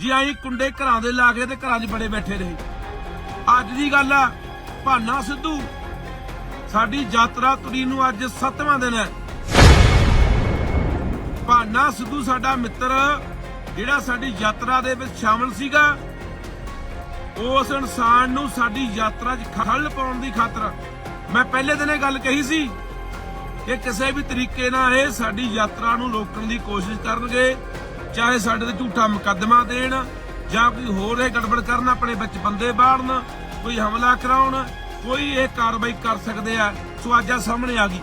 ਜੀ ਆਈ ਕੁੰਡੇ ਘਰਾਂ ਦੇ ਲਾ ਕੇ ਤੇ ਘਰਾਂ 'ਚ ਬੜੇ ਬੈਠੇ ਰਹੇ। ਅੱਜ ਦੀ ਗੱਲ ਆ, ਭਾਨਾ ਸਿੱਧੂ, ਸਾਡੀ ਯਾਤਰਾ ਤੁਰੀ ਨੂੰ ਅੱਜ 7ਵਾਂ ਦਿਨ ਹੈ। ਭਾਨਾ ਸਿੱਧੂ ਸਾਡਾ ਮਿੱਤਰ, ਜਿਹੜਾ ਸਾਡੀ ਯਾਤਰਾ ਦੇ ਵਿੱਚ ਸ਼ਾਮਲ ਸੀਗਾ, ਉਸ ਇਨਸਾਨ ਨੂੰ ਸਾਡੀ ਯਾਤਰਾ 'ਚ ਖੱਲ ਪਾਉਣ ਦੀ ਖਾਤਰ। ਮੈਂ ਪਹਿਲੇ ਦਿਨ ਇਹ ਗੱਲ ਕਹੀ ਸੀ ਕਿ ਕਿਸੇ ਵੀ ਤਰੀਕੇ ਨਾਲ ਇਹ ਸਾਡੀ ਯਾਤਰਾ ਨੂੰ ਰੋਕਣ ਦੀ ਕੋਸ਼ਿਸ਼ ਕਰਨਗੇ। ਚਾਹੇ ਸਾਡੇ ਤੇ ਝੂਠਾ ਮੁਕੱਦਮਾ ਦੇਣ ਜਾਂ ਕੋਈ ਹੋਰ ਇਹ ਗੜਬੜ ਕਰਨ, ਆਪਣੇ ਵਿੱਚ ਬੰਦੇ ਬਾੜਨ, ਕੋਈ ਹਮਲਾ ਕਰਾਉਣ, ਕੋਈ ਇਹ ਕਾਰਵਾਈ ਕਰ ਸਕਦੇ ਆ, ਸੋ ਅੱਜ ਆ ਸਾਹਮਣੇ ਆ ਗਈ।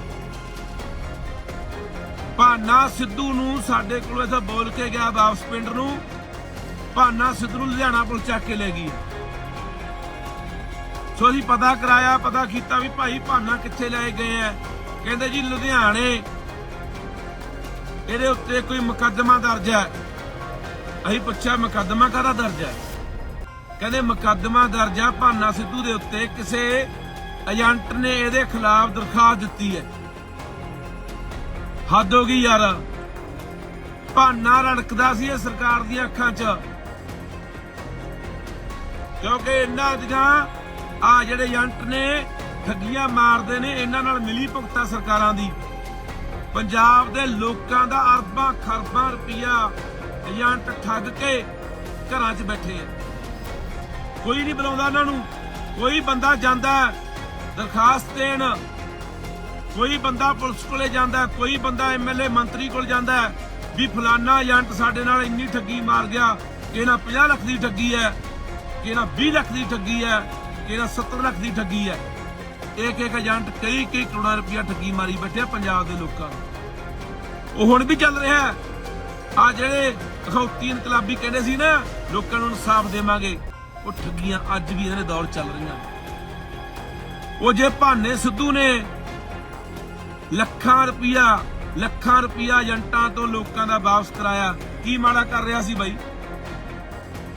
ਭਾਨਾ ਸਿੱਧੂ ਨੂੰ ਸਾਡੇ ਕੋਲ ਇੱਥੇ ਬੋਲ ਕੇ ਗਿਆ ਵਾਪਸ ਪਿੰਡ ਨੂੰ। ਭਾਨਾ ਸਿੱਧੂ ਨੂੰ ਲੁਧਿਆਣਾ ਪੁਲਿਸ ਚੱਕ ਕੇ ਲੈ ਗਈ। ਸੋ ਅਸੀਂ ਪਤਾ ਕਰਾਇਆ, ਪਤਾ ਕੀਤਾ ਵੀ ਭਾਈ ਭਾਨਾ ਕਿੱਥੇ ਲੈ ਗਏ ਆ। ਕਹਿੰਦੇ ਜੀ ਲੁਧਿਆਣੇ ਇਹਦੇ ਉੱਤੇ ਕੋਈ ਮੁਕੱਦਮਾ ਦਰਜ ਹੈ? ਅਸੀਂ ਪੁੱਛਿਆ, ਮੁਕੱਦਮਾ ਕਾਹਦਾ ਦਰਜ ਹੈ? ਕਹਿੰਦੇ ਮੁਕੱਦਮਾ ਦਰਜ ਹੈ ਭਾਨਾ ਸਿੱਧੂ ਦੇ ਉੱਤੇ, ਕਿਸੇ ਏਜੰਟ ਨੇ ਇਹਦੇ ਖਿਲਾਫ ਦਰਖਾਸਤ ਦਿੱਤੀ ਹੈ। ਹੱਦ ਹੋ ਗਈ ਯਾਰ। ਭਾਨਾ ਰੜਕਦਾ ਸੀ ਇਹ ਸਰਕਾਰ ਦੀਆਂ ਅੱਖਾਂ 'ਚ। ਕਿਉਂਕਿ ਇਹਨਾਂ ਦੀਆਂ ਆ ਜਿਹੜੇ ਏਜੰਟ ਨੇ, ਠੱਗੀਆਂ ਮਾਰਦੇ ਨੇ, ਇਹਨਾਂ ਨਾਲ ਮਿਲੀ ਭੁਗਤਾ ਸਰਕਾਰਾਂ ਦੀ। ਪੰਜਾਬ ਦੇ ਲੋਕਾਂ ਦਾ ਅਰਬਾਂ ਖਰਬਾਂ ਰੁਪਈਆ ਏਜੰਟ ਠੱਗ ਕੇ ਘਰਾਂ 'ਚ ਬੈਠੇ ਆ। ਕੋਈ ਨਹੀਂ ਬੁਲਾਉਂਦਾ ਇਹਨਾਂ ਨੂੰ, ਕੋਈ ਬੰਦਾ ਜਾਂਦਾ ਦਰਖਾਸਤ ਦੇਣ। ਕੋਈ ਬੰਦਾ ਪੁਲਿਸ ਕੋਲੇ ਜਾਂਦਾ ਕੋਈ ਬੰਦਾ ਐਮਐਲਏ ਮੰਤਰੀ ਕੋਲ ਜਾਂਦਾ ਵੀ ਫਲਾਨਾ ਏਜੰਟ ਸਾਡੇ ਨਾਲ ਇੰਨੀ ਠੱਗੀ ਮਾਰ ਗਿਆ ਕਿ ਇਹਨਾਂ 50 ਲੱਖ ਦੀ ਠੱਗੀ ਹੈ ਕਿ ਇਹਨਾਂ 20 ਲੱਖ ਦੀ ਠੱਗੀ ਹੈ ਕਿ ਇਹਨਾਂ 70 ਲੱਖ ਦੀ ਠੱਗੀ ਹੈ। ਇੱਕ ਇੱਕ ਏਜੰਟ ਕਈ ਕਈ ਕਰੋੜਾਂ ਰੁਪਇਆ ਠੱਗੀ ਮਾਰੀ ਬੈਠੇ ਪੰਜਾਬ ਦੇ ਲੋਕਾਂ ਨੂੰ। ਉਹ ਹੁਣ ਵੀ ਚੱਲ ਰਿਹਾ ਆ ਜਿਹੜੇ ਅਖੌਤੀ ਇਨਕਲਾਬੀ ਕਹਿੰਦੇ ਸੀ ਨਾ ਲੋਕਾਂ ਨੂੰ ਇਨਸਾਫ ਦੇਵਾਂਗੇ ਉਹ ਠੱਗੀਆਂ ਅੱਜ ਵੀ ਇਹਨਾਂ ਦੇ ਦੌਰ ਚੱਲ ਰਹੀਆਂ। ਉਹ ਜੇ ਭਾਨੇ ਸਿੱਧੂ ਨੇ ਲੱਖਾਂ ਰੁਪਇਆ ਲੱਖਾਂ ਰੁਪਇਆ ਏਜੰਟਾਂ ਤੋਂ ਲੋਕਾਂ ਦਾ ਵਾਪਸ ਕਰਾਇਆ ਕੀ ਮਾੜਾ ਕਰ ਰਿਹਾ ਸੀ ਬਾਈ?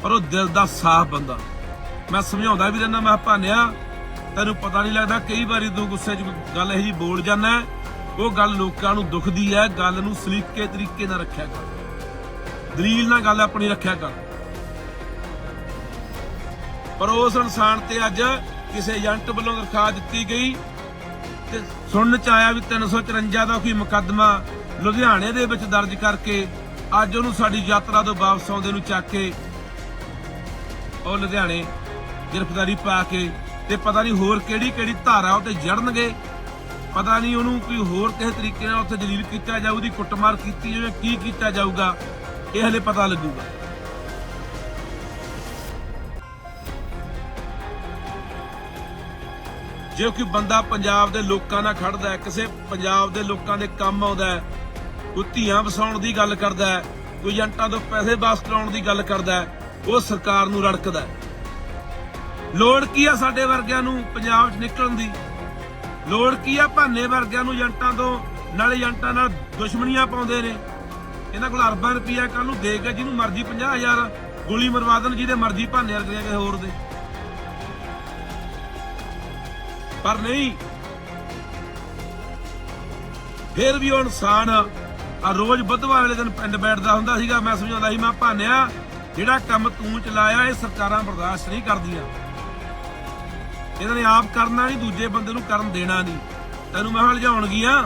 ਪਰ ਉਹ ਦਿਲ ਦਾ ਸਾਫ਼ ਬੰਦਾ। ਮੈਂ ਸਮਝਾਉਂਦਾ ਵੀ ਰਹਿੰਦਾ ਮੈਂ ਕਿਹਾ, ਭਾਨਿਆ ਤੈਨੂੰ ਪਤਾ ਨਹੀਂ ਲੱਗਦਾ ਕਈ ਵਾਰੀ ਤੂੰ ਗੁੱਸੇ 'ਚ ਗੱਲ ਇਹੋ ਬੋਲ ਜਾਂਦਾ ਉਹ ਗੱਲ ਲੋਕਾਂ ਨੂੰ ਦੁਖਦੀ ਹੈ, ਗੱਲ ਨੂੰ ਸਲੀਕੇ ਤਰੀਕੇ ਨਾਲ ਰੱਖਿਆ ਕਰ। ਦਲੀਲ ਨਾਲ ਗੱਲ ਆਪਣੀ ਰੱਖਿਆ ਕਰ। ਪਰ ਉਸ ਇਨਸਾਨ ਤੇ ਅੱਜ ਕਿਸੇ ਏਜੰਟ ਵੱਲੋਂ ਦਰਖਾਸਤ ਦਿੱਤੀ ਗਈ ਤੇ ਸੁਣਨ ਚ ਆਇਆ ਵੀ 354 ਦਾ ਕੋਈ ਮੁਕੱਦਮਾ ਲੁਧਿਆਣੇ ਦੇ ਵਿੱਚ ਦਰਜ ਕਰਕੇ ਅੱਜ ਉਹਨੂੰ ਸਾਡੀ ਯਾਤਰਾ ਤੋਂ ਵਾਪਸ ਆਉਂਦੇ ਨੂੰ ਚੱਕ ਕੇ ਉਹ ਲੁਧਿਆਣੇ ਗ੍ਰਿਫਤਾਰੀ ਪਾ ਕੇ ਤੇ ਪਤਾ ਨਹੀਂ ਹੋਰ ਕਿਹੜੀ ਕਿਹੜੀ ਧਾਰਾ ਉਹ ਜੜਨਗੇ। ਪਤਾ ਨਹੀਂ ਉਹਨੂੰ ਕੋਈ ਹੋਰ ਕਿਸੇ ਤਰੀਕੇ ਨਾਲ ਉੱਥੇ ਜਲੀਲ ਕੀਤਾ ਜਾਊ, ਉਹਦੀ ਕੁੱਟਮਾਰ ਕੀਤੀ ਜਾਵੇ ਕੀ ਕੀਤਾ ਜਾਊਗਾ, ਇਹ ਹਲੇ ਪਤਾ ਲੱਗੂਗਾ। ਜੇ ਕੋਈ ਬੰਦਾ ਪੰਜਾਬ ਦੇ ਲੋਕਾਂ ਨਾਲ ਖੜਦਾ ਕਿਸੇ ਪੰਜਾਬ ਦੇ ਲੋਕਾਂ ਦੇ ਕੰਮ ਆਉਂਦਾ ਕੋਈ ਧੀਆਂ ਵਸਾਉਣ ਦੀ ਗੱਲ ਕਰਦਾ ਕੋਈ ਏਜੰਟਾਂ ਤੋਂ ਪੈਸੇ ਵਾਪਸ ਕਰਾਉਣ ਦੀ ਗੱਲ ਕਰਦਾ ਉਹ ਸਰਕਾਰ ਨੂੰ ਰੜਕਦਾ ਲੋੜ ਕੀ ਆ ਸਾਡੇ ਵਰਗਿਆਂ ਨੂੰ ਪੰਜਾਬ 'ਚ ਨਿਕਲਣ ਦੀ? ਲੋੜ ਕੀ ਆ ਭਾਨੇ ਵਰਗਿਆਂ ਨੂੰ ਏਜੰਟਾਂ ਤੋਂ, ਨਾਲ ਏਜੰਟਾਂ ਨਾਲ ਦੁਸ਼ਮਣੀਆਂ ਪਾਉਂਦੇ ਨੇ? ਇਹਨਾਂ ਕੋਲ ਅਰਬਾਂ ਰੁਪਈਆ ਕੱਲ ਨੂੰ ਦੇ ਕੇ ਜਿਹਨੂੰ ਮਰਜ਼ੀ 50000 ਗੋਲੀ ਮਰਵਾ ਦੇਣ, ਜਿਹਦੇ ਮਰਜ਼ੀ ਭਾਨੇ ਵਰਗਿਆਂ ਕਿਸੇ ਹੋਰ ਦੇ। ਪਰ ਨਹੀਂ, ਫਿਰ ਵੀ ਉਹ ਇਨਸਾਨ ਆ ਰੋਜ਼ ਬੁੱਧਵਾਰ ਵਾਲੇ ਦਿਨ ਪਿੰਡ ਬੈਠਦਾ ਹੁੰਦਾ ਸੀਗਾ। ਮੈਂ ਸਮਝਾਉਂਦਾ ਸੀ, ਮੈਂ ਭਾਨਿਆ, ਜਿਹੜਾ ਕੰਮ ਤੂੰ ਚਲਾਇਆ, ਇਹ ਸਰਕਾਰਾਂ ਬਰਦਾਸ਼ਤ ਨਹੀਂ ਕਰਦੀਆਂ। ਇਹਨਾਂ ਨੇ ਆਪ ਕਰਨਾ ਨਹੀਂ, ਦੂਜੇ ਬੰਦੇ ਨੂੰ ਕਰਨ ਦੇਣਾ ਨਹੀਂ। ਤੈਨੂੰ ਮੈਂ ਹਲਜਾਉਣਗੀਆਂ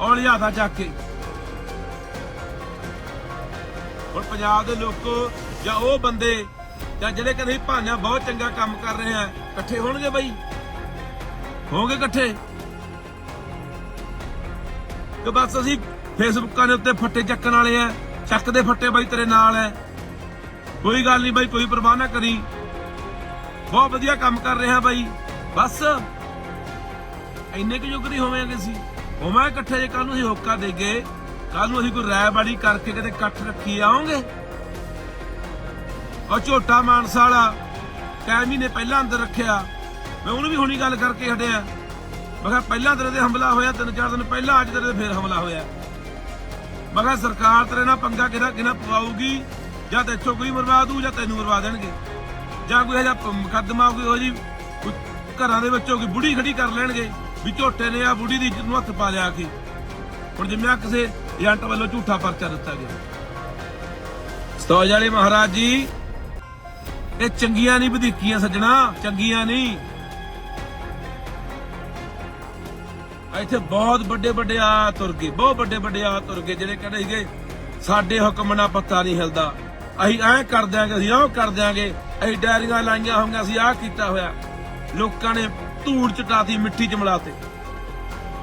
ਔਰ ਲਿਆਦਾ ਚੱਕ ਕੇ। ਹੁਣ ਪੰਜਾਬ ਦੇ ਲੋਕ ਜਾਂ ਉਹ ਬੰਦੇ ਜਾਂ ਜਿਹੜੇ ਕਹਿੰਦੇ ਭਾਨਿਆ ਬਹੁਤ ਚੰਗਾ ਕੰਮ ਕਰ ਰਹੇ ਆ, ਇਕੱਠੇ ਹੋਣਗੇ ਬਈ? ਹੋਗੇ ਇਕੱਠੇ? ਕਿ ਬਸ ਅਸੀਂ ਫੇਸਬੁੱਕਾਂ ਦੇ ਉੱਤੇ ਫੱਟੇ ਚੱਕਣ ਵਾਲੇ ਆ। ਚੱਕ ਦੇ ਫੱਟੇ ਬਾਈ ਤੇਰੇ ਨਾਲ ਐ। ਕੋਈ ਗੱਲ ਨਹੀਂ ਬਾਈ, ਕੋਈ ਪਰਵਾਹ ਨਾ ਕਰੀ। ਬਹੁਤ ਵਧੀਆ ਕੰਮ ਕਰ ਰਿਹਾ ਬਾਈ। ਬਸ, ਇੰਨੇ ਕੁ ਯੁੱਗ ਨਹੀਂ ਹੋਵਾਂਗੇ ਅਸੀਂ। ਹੋਵਾਂ ਇਕੱਠੇ ਜੇ ਕੱਲ ਨੂੰ ਅਸੀਂ ਹੋਕਾ ਦੇਗੇ ਕੱਲ ਨੂੰ ਅਸੀਂ ਕੋਈ ਰਾਇਬਾੜੀ ਕਰਕੇ ਕਿਤੇ ਇਕੱਠ ਰੱਖੀ ਆਉਂਗੇ। ਉਹ ਝੋਟਾ ਮਾਨਸਾ ਵਾਲਾ, ਟਾਈਮ ਮਹੀਨੇ ਪਹਿਲਾਂ ਅੰਦਰ ਰੱਖਿਆ। ਮੈਂ ਉਹਨੂੰ ਵੀ ਹੁਣੀ ਗੱਲ ਕਰਕੇ ਹਟਿਆ। ਮੈਂ ਕਿਹਾ ਪਹਿਲਾਂ ਤੇਰੇ ਤੇ ਹਮਲਾ ਹੋਇਆ, ਤਿੰਨ ਚਾਰ ਦਿਨ ਪਹਿਲਾਂ ਅੱਜ ਤੇਰੇ ਤੇ ਫੇਰ ਹਮਲਾ ਹੋਇਆ। ਮੈਂ ਕਿਹਾ ਸਰਕਾਰ ਤੇਰੇ ਨਾਲ ਪੰਗਾ ਕਿਹਦਾ ਕਿਹਨਾ ਪਵਾਉਗੀ ਜਾਂ ਤੇ ਇੱਥੋਂ ਕੋਈ ਮਰਵਾ ਦੂ ਜਾਂ ਤੈਨੂੰ ਮਰਵਾ ਦੇਣਗੇ। ਜਾਂ ਕੋਈ ਇਹਦਾ ਮੁਕੱਦਮਾ ਕੋਈ ਹੋ ਜੀ ਘਰਾਂ ਦੇ ਵਿੱਚੋਂ ਕੋਈ ਬੁੜੀ ਖੜੀ ਕਰ ਲੈਣਗੇ ਵੀ ਝੋਟੇ ਨੇ ਆ ਬੁੜੀ ਦੀ ਇੱਜ਼ਤ ਨੂੰ ਹੱਥ ਪਾ ਲਿਆ ਕੇ। ਹੁਣ ਜਿਵੇਂ ਆਹ ਕਿਸੇ ਏਜੰਟ ਵੱਲੋਂ ਝੂਠਾ ਪਰਚਾ ਦਿੱਤਾ ਗਿਆ। ਸਤੋਜ ਵਾਲੇ ਮਹਾਰਾਜ ਜੀ, ਇਹ ਚੰਗੀਆਂ ਨਹੀਂ ਵਧੀਕੀਆਂ ਸੱਜਣਾ, ਚੰਗੀਆਂ ਨਹੀਂ। ਇੱਥੇ ਬਹੁਤ ਵੱਡੇ ਵੱਡੇ ਆ ਤੁਰ ਗਏ, ਬਹੁਤ ਵੱਡੇ ਵੱਡੇ ਆ ਤੁਰ ਗਏ, ਜਿਹੜੇ ਕਹਿੰਦੇ ਸੀਗੇ, ਸਾਡੇ ਹੁਕਮ ਨਾਲ ਪੱਤਾ ਨਹੀਂ ਹਿਲਦਾ। ਅਸੀਂ ਐਂ ਕਰ ਦਿਆਂਗੇ, ਅਸੀਂ ਉਹ ਕਰ ਦਿਆਂਗੇ ਅਸੀਂ ਡਾਇਰੀਆਂ ਲਾਈਆਂ ਹੋਈਆਂ ਅਸੀਂ ਆਹ ਕੀਤਾ ਹੋਇਆ। ਲੋਕਾਂ ਨੇ ਧੂੜ ਚਟਾਤੀ ਮਿੱਟੀ ਚ ਮਿਲਾਤੇ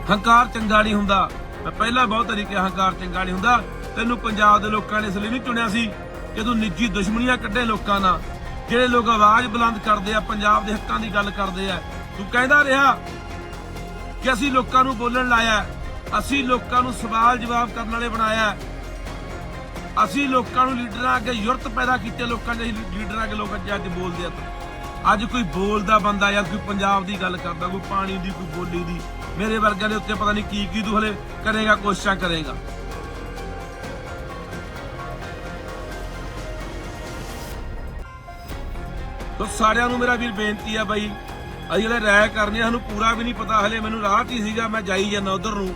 ਹੰਕਾਰ ਚੰਗਾ ਨਹੀਂ ਹੁੰਦਾ। ਮੈਂ ਪਹਿਲਾਂ ਬਹੁਤ ਤਰੀਕੇ ਹੰਕਾਰ ਚੰਗਾ ਨਹੀਂ ਹੁੰਦਾ। ਤੈਨੂੰ ਪੰਜਾਬ ਦੇ ਲੋਕਾਂ ਨੇ ਇਸ ਲਈ ਨਹੀਂ ਚੁਣਿਆ ਸੀ ਕਿ ਤੂੰ ਨਿੱਜੀ ਦੁਸ਼ਮਣੀਆਂ ਕੱਢੇ ਲੋਕਾਂ ਨਾਲ। ਜਿਹੜੇ ਲੋਕ ਆਵਾਜ਼ ਬੁਲੰਦ ਕਰਦੇ ਆ, ਪੰਜਾਬ ਦੇ ਹੱਕਾਂ ਦੀ ਗੱਲ ਕਰਦੇ ਆ, ਤੂੰ ਕਹਿੰਦਾ ਰਿਹਾ ਕਿ ਅਸੀਂ ਲੋਕਾਂ ਨੂੰ ਬੋਲਣ ਲਾਇਆ, ਅਸੀਂ ਲੋਕਾਂ ਨੂੰ ਸਵਾਲ ਜਵਾਬ ਕਰਨ ਵਾਲੇ ਬਣਾਇਆ। ਅਸੀਂ ਲੋਕਾਂ ਨੂੰ ਲੀਡਰਾਂ ਅੱਗੇ ਯੁਰਤ ਪੈਦਾ ਕੀਤੇ, ਲੋਕਾਂ ਦੇ ਲੀਡਰਾਂ ਅੱਗੇ ਲੋਕ ਅੱਜ ਅੱਜ ਬੋਲਦੇ ਆ ਅੱਜ ਕੋਈ ਬੋਲਦਾ ਬੰਦਾ ਜਾਂ ਕੋਈ ਪੰਜਾਬ ਦੀ ਗੱਲ ਕਰਦਾ, ਕੋਈ ਪਾਣੀ ਦੀ, ਕੋਈ ਬੋਲੀ ਦੀ, ਮੇਰੇ ਵਰਗਿਆਂ ਦੇ ਉੱਤੇ ਪਤਾ ਨਹੀਂ ਕੀ ਕੀ ਤੂੰ ਹਲੇ ਕਰੇਗਾ, ਕੋਸ਼ਿਸ਼ਾਂ ਕਰੇਗਾ। ਤੋ ਸਾਰਿਆਂ ਨੂੰ ਮੇਰਾ ਵੀਰ ਬੇਨਤੀ ਆ ਬਾਈ, ਅਸੀਂ ਜਿਹੜੇ ਰਾਇ ਕਰਨੀ ਆ, ਸਾਨੂੰ ਪੂਰਾ ਵੀ ਨਹੀਂ ਪਤਾ, ਹਲੇ ਮੈਨੂੰ ਰਾਹ 'ਚ ਹੀ ਸੀਗਾ, ਮੈਂ ਜਾਈ ਜਾਂਦਾ ਉਧਰ ਨੂੰ।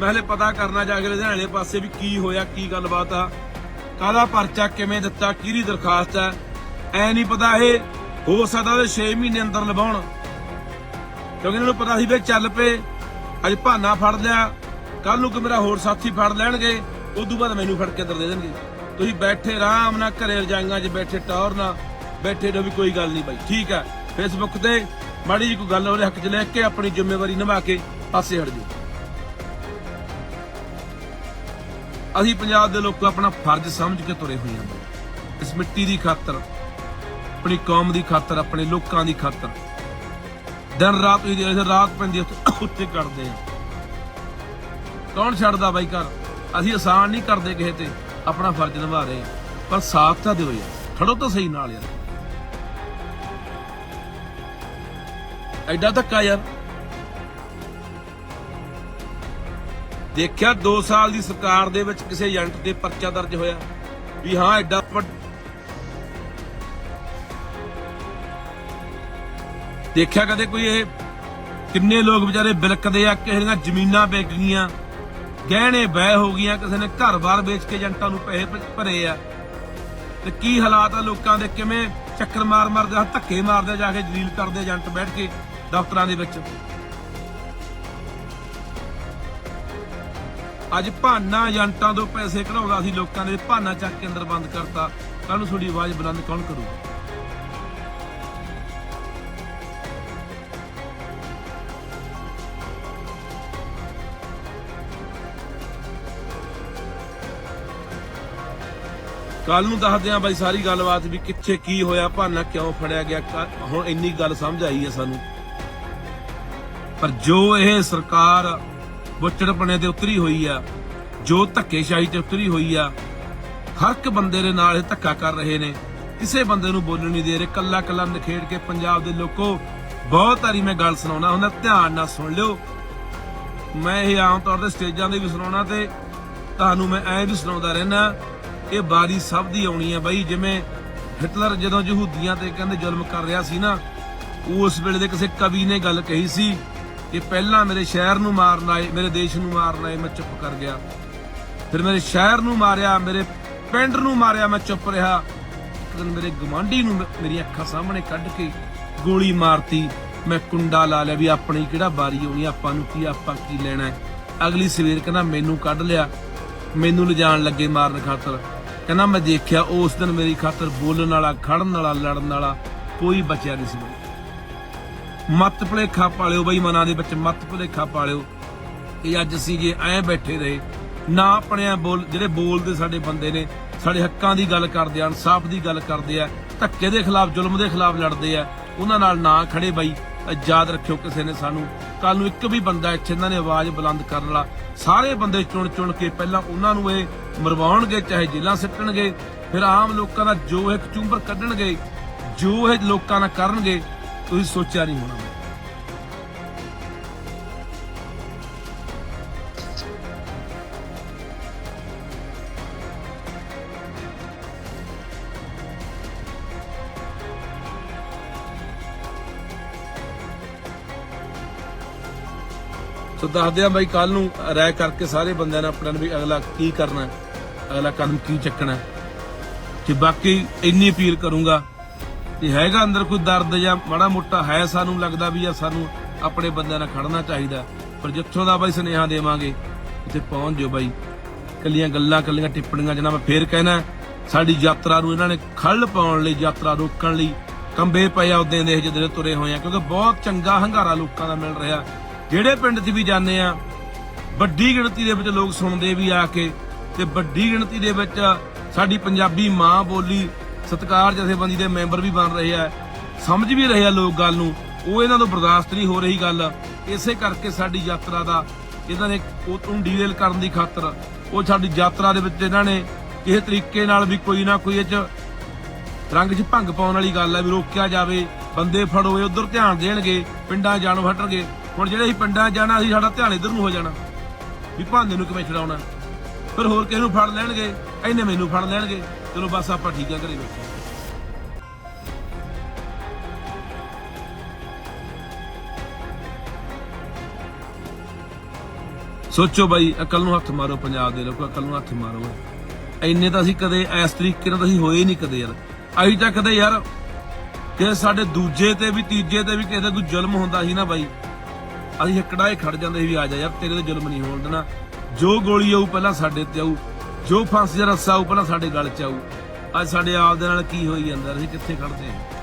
ਮੈਂ ਹਲੇ ਪਤਾ ਕਰਨਾ ਜਾ ਕੇ ਲੁਧਿਆਣੇ ਪਾਸੇ ਵੀ ਕੀ ਹੋਇਆ, ਕੀ ਗੱਲਬਾਤ ਆ। ਕਾਹਦਾ ਪਰਚਾ, ਕਿਵੇਂ ਦਿੱਤਾ, ਕਿਹਦੀ ਦਰਖਾਸਤ ਹੈ ਐ ਨਹੀਂ ਪਤਾ ਇਹ ਹੋ ਸਕਦਾ ਉਹ 6 ਮਹੀਨੇ ਅੰਦਰ ਲਵਾਉਣ। ਕਿਉਂਕਿ ਇਹਨਾਂ ਨੂੰ ਪਤਾ ਸੀ ਵੀ ਚੱਲ ਪਏ। ਅੱਜ ਭਾਨਾ ਫੜ ਲਿਆ ਕੱਲ ਨੂੰ ਕਿ ਮੇਰਾ ਹੋਰ ਸਾਥੀ ਫੜ ਲੈਣਗੇ, ਉਦੋਂ ਬਾਅਦ ਮੈਨੂੰ ਫੜ ਕੇ ਅੰਦਰ ਦੇ ਦੇਣਗੇ। ਤੁਸੀਂ ਬੈਠੇ ਆਰਾਮ ਨਾਲ ਘਰੇ ਰਜਾਈਆਂ 'ਚ ਬੈਠੇ ਟੌਰ ਨਾਲ ਬੈਠੇ ਰਹੋ ਵੀ ਕੋਈ ਗੱਲ ਨਹੀਂ ਬਾਈ। ਠੀਕ ਹੈ ਫੇਸਬੁੱਕ ਤੇ ਮਾੜੀ ਜੀ ਕੋਈ ਗੱਲ ਉਹਦੇ ਹੱਕ 'ਚ ਲੈ ਕੇ ਆਪਣੀ ਜ਼ਿੰਮੇਵਾਰੀ ਨਿਭਾ ਕੇ ਪਾਸੇ ਹਟ ਜਾਓ। ਅਸੀਂ ਪੰਜਾਬ ਦੇ ਲੋਕ ਆਪਣਾ ਫਰਜ਼ ਸਮਝ ਕੇ ਤੁਰੇ ਹੋਏ ਹਾਂ। ਇਸ ਮਿੱਟੀ ਦੀ ਖਾਤਰ, ਆਪਣੀ ਕੌਮ ਦੀ ਖਾਤਰ, ਆਪਣੇ ਲੋਕਾਂ ਦੀ ਖਾਤਰ। ਦਿਨ ਰਾਤ ਹੀ ਰਾਤ ਪੈਂਦੀ ਉੱਤੇ ਕਰਦੇ ਆ ਕੌਣ ਛੱਡਦਾ ਬਾਈ ਘਰ? ਅਸੀਂ ਆਸਾਨ ਨਹੀਂ ਕਰਦੇ ਕਿਸੇ ਤੇ, ਆਪਣਾ ਫਰਜ਼ ਨਿਭਾ ਰਹੇ ਪਰ ਸਾਥ ਤਾਂ ਦਿਓ ਯਾਰ। ਖੜੋ ਤਾਂ ਸਹੀ ਨਾਲ ਯਾਰ। ਐਡਾ ਧੱਕਾ ਯਾਰ। ਦੇਖਿਆ 2 ਸਾਲ ਦੀ ਸਰਕਾਰ ਦੇ ਵਿੱਚ ਕਿਸੇ ਏਜੰਟ ਤੇ ਪਰਚਾ ਦਰਜ ਹੋਇਆ ਵੀ ਹਾਂ ਐਡਾ ਦੇਖਿਆ ਕਦੇ ਕੋਈ ਇਹ ਕਿੰਨੇ ਲੋਕ ਵਿਚਾਰੇ ਬਿਲਕਦੇ ਆ, ਕਿਸੇ ਦੀਆਂ ਜ਼ਮੀਨਾਂ ਵਿਕ ਗਈਆਂ, ਗਹਿਣੇ ਬਹਿ ਹੋ ਗਈਆਂ, ਕਿਸੇ ਨੇ ਘਰ-ਬਾਰ ਵੇਚ ਕੇ ਏਜੰਟਾਂ ਨੂੰ ਪੈਸੇ ਭਰੇ ਆ। ਤੇ ਕੀ ਹਾਲਾਤ ਆ ਲੋਕਾਂ ਦੇ, ਕਿਵੇਂ ਚੱਕਰ ਮਾਰ ਮਾਰਦੇ ਆ, ਧੱਕੇ ਮਾਰਦੇ ਜਾ ਕੇ ਜਲੀਲ ਕਰਦੇ ਏਜੰਟ ਬੈਠ ਕੇ ਦਫ਼ਤਰਾਂ ਦੇ ਵਿੱਚ। ਅੱਜ ਭਾਨਾ ਏਜੰਟਾਂ ਤੋਂ ਪੈਸੇ ਕਢਾਉਂਦਾ ਸੀ ਲੋਕਾਂ ਦੇ ਭਾਨਾ ਚੱਕ ਕੇ ਅੰਦਰ ਬੰਦ ਕਰਤਾ। ਕੱਲ ਨੂੰ ਤੁਹਾਡੀ ਆਵਾਜ਼ ਬੁਲੰਦ ਕੌਣ ਕਰੂਗਾ? ਕੱਲ ਨੂੰ ਦੱਸਦੇ ਆ ਬਾਈ ਸਾਰੀ ਗੱਲਬਾਤ ਵੀ ਕਿੱਥੇ ਕੀ ਹੋਇਆ, ਭਾਨਾ ਕਿਉਂ ਫੜਿਆ ਗਿਆ ਕੱਲ੍ਹ- ਹੁਣ ਇੰਨੀ ਗੱਲ ਸਮਝ ਆਈ ਹੈ ਸਾਨੂੰ। ਪਰ ਜੋ ਇਹ ਸਰਕਾਰ ਬੁੱਚੜਪਣੇ ਤੇ ਉਤਰੀ ਹੋਈ ਆ, ਜੋ ਧੱਕੇਸ਼ਾਹੀ ਤੇ ਉਤਰੀ ਹੋਈ ਆ, ਹਰ ਇੱਕ ਬੰਦੇ ਦੇ ਨਾਲ ਇਹ ਧੱਕਾ ਕਰ ਰਹੇ ਨੇ। ਕਿਸੇ ਬੰਦੇ ਨੂੰ ਬੋਲਣ ਨਹੀਂ ਦੇ ਰਹੇ ਕੱਲਾ ਕੱਲਾ ਨਖੇੜ ਕੇ ਪੰਜਾਬ ਦੇ ਲੋਕੋ, ਬਹੁਤ ਵਾਰੀ ਮੈਂ ਗੱਲ ਸੁਣਾਉਣਾ ਹੁੰਦਾ ਧਿਆਨ ਨਾਲ ਸੁਣ ਲਿਓ। ਮੈਂ ਇਹ ਆਮ ਤੌਰ ਤੇ ਸਟੇਜਾਂ ਦੇ ਵੀ ਸੁਣਾਉਣਾ ਤੇ ਤੁਹਾਨੂੰ ਮੈਂ ਐਂ ਵੀ ਸੁਣਾਉਂਦਾ ਰਹਿਣਾ ਇਹ ਬਾਰੀ ਸਭ ਦੀ ਆਉਣੀ ਹੈ ਬਾਈ, ਜਿਵੇਂ ਹਿਟਲਰ ਜਦੋਂ ਯਹੂਦੀਆਂ ਤੇ ਕਹਿੰਦੇ ਜ਼ੁਲਮ ਕਰ ਰਿਹਾ ਸੀ ਨਾ, ਉਸ ਵੇਲੇ ਦੇ ਕਿਸੇ ਕਵੀ ਨੇ ਗੱਲ ਕਹੀ ਸੀ ਕਿ ਪਹਿਲਾਂ ਮੇਰੇ ਸ਼ਹਿਰ ਨੂੰ ਮਾਰਨ ਆਏ, ਮੇਰੇ ਦੇਸ਼ ਨੂੰ ਮਾਰਨ ਆਏ, ਮੈਂ ਚੁੱਪ ਕਰ ਗਿਆ। ਫਿਰ ਮੇਰੇ ਸ਼ਹਿਰ ਨੂੰ ਮਾਰਿਆ, ਮੇਰੇ ਪਿੰਡ ਨੂੰ ਮਾਰਿਆ, ਮੈਂ ਚੁੱਪ ਰਿਹਾ। ਇੱਕ ਦਿਨ ਮੇਰੇ ਗਵਾਂਢੀ ਨੂੰ ਮੇਰੀਆਂ ਅੱਖਾਂ ਸਾਹਮਣੇ ਕੱਢ ਕੇ ਗੋਲੀ ਮਾਰਤੀ। ਮੈਂ ਕੁੰਡਾ ਲਾ ਲਿਆ ਵੀ ਆਪਣੀ ਕਿਹੜਾ ਬਾਰੀ ਆਉਣੀ ਆਪਾਂ ਨੂੰ ਕੀ, ਆਪਾਂ ਕੀ ਲੈਣਾ ਹੈ। ਅਗਲੀ ਸਵੇਰ ਕਹਿੰਦਾ, ਮੈਨੂੰ ਕੱਢ ਲਿਆ। ਮੈਨੂੰ ਲਿਜਾਣ ਲੱਗੇ ਮਾਰਨ ਖਾਤਰ। ਕਹਿੰਦਾ, ਮੈਂ ਦੇਖਿਆ ਉਸ ਦਿਨ ਮੇਰੀ ਖਾਤਰ ਬੋਲਣ ਵਾਲਾ, ਖੜਨ ਵਾਲਾ, ਲੜਨ ਵਾਲਾ ਕੋਈ ਬਚਿਆ ਨਹੀਂ ਸੀ ਬਈ ਮਤ ਭੁਲੇਖਾ ਪਾਲਿਓ ਬਈ ਮਨਾਂ ਦੇ ਵਿੱਚ ਮਤ ਭੁਲੇਖਾ ਪਾਲਿਓ। ਕਿ ਅੱਜ ਅਸੀਂ ਜੇ ਐ ਬੈਠੇ ਰਹੇ। ਨਾ ਆਪਣੇ ਬੋਲ, ਜਿਹੜੇ ਬੋਲਦੇ ਸਾਡੇ ਬੰਦੇ ਨੇ, ਸਾਡੇ ਹੱਕਾਂ ਦੀ ਗੱਲ ਕਰਦੇ ਆ, ਇਨਸਾਫ ਦੀ ਗੱਲ ਕਰਦੇ ਆ, ਧੱਕੇ ਦੇ ਖਿਲਾਫ, ਜ਼ੁਲਮ ਦੇ ਖਿਲਾਫ ਲੜਦੇ ਆ, ਉਹਨਾਂ ਨਾਲ ਨਾ ਖੜੇ ਬਾਈ। ਯਾਦ ਰੱਖਿਓ ਕਿਸੇ ਨੇ ਸਾਨੂੰ ਕੱਲ ਨੂੰ ਇੱਕ ਵੀ ਬੰਦਾ ਇੱਥੇ ਇਹਨਾਂ ਨੇ ਆਵਾਜ਼ ਬੁਲੰਦ ਕਰਨ ਵਾਲਾ, ਸਾਰੇ ਬੰਦੇ ਚੁਣ ਚੁਣ ਕੇ ਪਹਿਲਾਂ ਉਹਨਾਂ ਨੂੰ ਇਹ ਮਰਵਾਉਣਗੇ, ਚਾਹੇ ਜੇਲਾਂ ਸਿੱਟਣਗੇ, ਫਿਰ ਆਮ ਲੋਕਾਂ ਦਾ ਜੋ ਇੱਕ ਚੁੰਬਰ ਕੱਢਣਗੇ, ਜੋ ਇਹ ਲੋਕਾਂ ਨਾਲ ਕਰਨਗੇ ਤੁਸੀਂ ਸੋਚਿਆ ਨਹੀਂ ਹੋਣਾ ਸੋ ਦੱਸਦੇ ਆ ਬਾਈ ਕੱਲ ਨੂੰ ਰਾਇ ਕਰਕੇ ਸਾਰੇ ਬੰਦਿਆਂ ਨੇ ਆਪਣਾ ਵੀ ਅਗਲਾ ਕੀ ਕਰਨਾ ਹੈ, ਅਗਲਾ ਕਦਮ ਕੀ ਚੱਕਣਾ ਹੈ। ਤੇ ਬਾਕੀ ਇੰਨੀ ਅਪੀਲ ਕਰੂੰਗਾ ਕਿ ਹੈਗਾ ਅੰਦਰ ਕੋਈ ਦਰਦ ਜਾਂ ਮਾੜਾ ਮੋਟਾ ਹੈ ਸਾਨੂੰ ਲੱਗਦਾ ਵੀ ਆ, ਸਾਨੂੰ ਆਪਣੇ ਬੰਦਿਆਂ ਨਾਲ ਖੜਨਾ ਚਾਹੀਦਾ। ਪਰ ਜਿੱਥੋਂ ਦਾ ਬਾਈ ਸੁਨੇਹਾ ਦੇਵਾਂਗੇ, ਇੱਥੇ ਪਹੁੰਚ ਜਿਓ ਬਾਈ। ਕੱਲੀਆਂ ਗੱਲਾਂ ਕੱਲੀਆਂ ਟਿੱਪਣੀਆਂ ਜਨਾ ਮੈਂ ਫੇਰ ਕਹਿਣਾ ਸਾਡੀ ਯਾਤਰਾ ਨੂੰ ਇਹਨਾਂ ਨੇ ਖੱਲ ਪਾਉਣ ਲਈ, ਯਾਤਰਾ ਰੋਕਣ ਲਈ ਕੰਬੇ ਪਏ ਆ ਉਦੋਂ ਦੇ ਜਿਹੜੇ ਤੁਰੇ ਹੋਏ ਆ, ਕਿਉਂਕਿ ਬਹੁਤ ਚੰਗਾ ਹੰਗਾਰਾ ਲੋਕਾਂ ਦਾ ਮਿਲ ਰਿਹਾ। ਜਿਹੜੇ ਪਿੰਡ 'ਚ ਵੀ ਜਾਂਦੇ ਆ, ਵੱਡੀ ਗਿਣਤੀ ਦੇ ਵਿੱਚ ਲੋਕ ਸੁਣਦੇ ਵੀ ਆ ਕੇ, ਤੇ ਵੱਡੀ ਗਿਣਤੀ ਦੇ ਵਿੱਚ ਸਾਡੀ ਪੰਜਾਬੀ ਮਾਂ ਬੋਲੀ ਸਤਕਾਰ ਜਥੇਬੰਦੀ ਦੇ ਮੈਂਬਰ ਵੀ ਬਣ ਰਹੇ ਆ। ਸਮਝ ਵੀ ਰਹੇ ਆ ਲੋਕ ਗੱਲ ਨੂੰ। ਉਹ ਇਹਨਾਂ ਤੋਂ ਬਰਦਾਸ਼ਤ ਨਹੀਂ ਹੋ ਰਹੀ ਗੱਲ। ਇਸੇ ਕਰਕੇ ਸਾਡੀ ਯਾਤਰਾ ਦਾ ਇਹਨਾਂ ਨੇ ਉਹ ਤੋਂ ਡੀਰੇਲ ਕਰਨ ਦੀ ਖਾਤਰ ਉਹ ਸਾਡੀ ਯਾਤਰਾ ਦੇ ਵਿੱਚ ਇਹਨਾਂ ਨੇ ਕਿਸੇ ਤਰੀਕੇ ਨਾਲ ਵੀ ਕੋਈ ਨਾ ਕੋਈ ਇਹ ਚ ਰੰਗ 'ਚ ਭੰਗ ਪਾਉਣ ਵਾਲੀ ਗੱਲ ਹੈ ਵੀ ਰੋਕਿਆ ਜਾਵੇ, ਬੰਦੇ ਫੜੋਏ ਉਧਰ ਧਿਆਨ ਦੇਣਗੇ, ਪਿੰਡਾਂ ਜਾਣੋ ਹਟਣਗੇ ਹੁਣ ਜਿਹੜੇ ਅਸੀਂ ਪਿੰਡਾਂ 'ਚ ਜਾਣਾ, ਅਸੀਂ ਸਾਡਾ ਧਿਆਨ ਇਧਰ ਨੂੰ ਹੋ ਜਾਣਾ। ਵੀ ਭਾਂਦੇ ਨੂੰ ਕਿਵੇਂ ਛਡਾਉਣਾ? ਫਿਰ ਹੋਰ ਕਿਸੇ ਨੂੰ ਫੜ ਲੈਣਗੇ ਇਹਨੇ ਮੈਨੂੰ ਫੜ ਲੈਣਗੇ। ਚਲੋ ਬਸ ਆਪਾਂ ਠੀਕ ਆ, ਘਰੇ ਬੈਠੇ ਸੋਚੋ ਬਾਈ ਅਕਲ ਨੂੰ ਹੱਥ ਮਾਰੋ ਪੰਜਾਬ ਦੇ ਲੋਕੋ ਅਕਲ ਨੂੰ ਹੱਥ ਮਾਰੋ। ਇੰਨੇ ਤਾਂ ਅਸੀਂ ਕਦੇ ਇਸ ਤਰੀਕੇ ਨਾਲ ਤਾਂ ਅਸੀਂ ਹੋਏ ਹੀ ਨਹੀਂ ਕਦੇ ਯਾਰ। ਅਜੇ ਤਾਂ ਕਦੇ ਯਾਰ ਕਿ ਸਾਡੇ ਦੂਜੇ ਤੇ ਵੀ, ਤੀਜੇ ਤੇ ਵੀ ਕਿਸੇ ਦਾ ਕੋਈ ਜ਼ੁਲਮ ਹੁੰਦਾ ਸੀ ਨਾ ਬਾਈ, ਅਸੀਂ ਹੱਕੜਾਏ ਖੜ ਜਾਂਦੇ ਸੀ ਵੀ ਆ ਜਾ ਯਾਰ, ਤੇਰੇ ਤੇ ਜ਼ੁਲਮ ਨਹੀਂ ਹੋਣ ਦੇਣਾ। ਜੋ ਗੋਲੀ ਆਊ, ਪਹਿਲਾਂ ਸਾਡੇ ਤੇ ਆਊ। ਜੋ ਫਸ ਦਾ ਰੱਸਾ ਆਊ ਪਹਿਲਾਂ ਸਾਡੇ ਗਲ 'ਚ ਆਊ। ਅੱਜ ਸਾਡੇ ਆਪ ਦੇ ਨਾਲ ਕੀ ਹੋਈ ਜਾਂਦਾ, ਅਸੀਂ ਕਿੱਥੇ ਖੜਦੇ ਹਾਂ?